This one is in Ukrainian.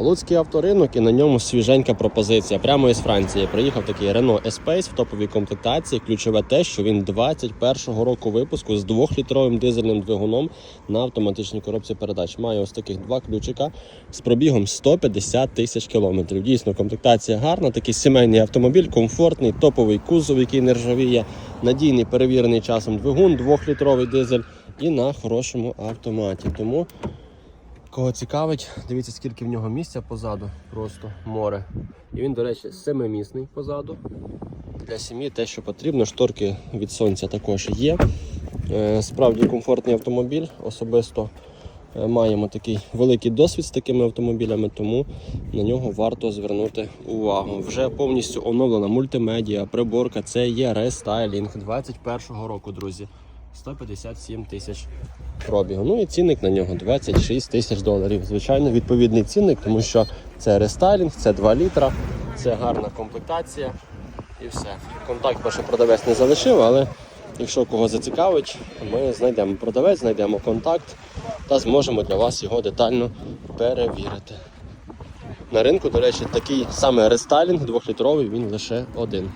Луцький авторинок і на ньому свіженька пропозиція. Прямо із Франції. Приїхав такий Renault Espace в топовій комплектації. Ключове те, що він 21-го року випуску з 2-літровим дизельним двигуном на автоматичній коробці передач. Має ось таких два ключика з пробігом 150 тисяч кілометрів. Дійсно, комплектація гарна, такий сімейний автомобіль, комфортний, топовий кузов, який не ржавіє, надійний перевірений часом двигун, 2-літровий дизель і на хорошому автоматі. Тому Кого цікавить, дивіться, скільки в нього місця позаду, просто море. І він, до речі, семимісний позаду. Для сім'ї те, що потрібно, шторки від сонця також є. Е, Справді комфортний автомобіль. Особисто е, маємо такий великий досвід з такими автомобілями, тому на нього варто звернути увагу. Вже повністю оновлена мультимедіа, приборка, це є рестайлінг 21-го року, друзі. 157 тисяч пробігу. Ну і цінник на нього 26 тисяч доларів. Звичайно, відповідний цінник, тому що це рестайлінг, це 2 літра, це гарна комплектація і все. Контакт ваш продавець не залишив, але якщо кого зацікавить, ми знайдемо продавець, знайдемо контакт та зможемо для вас його детально перевірити. На ринку, до речі, такий саме рестайлінг 2-літровий, він лише один.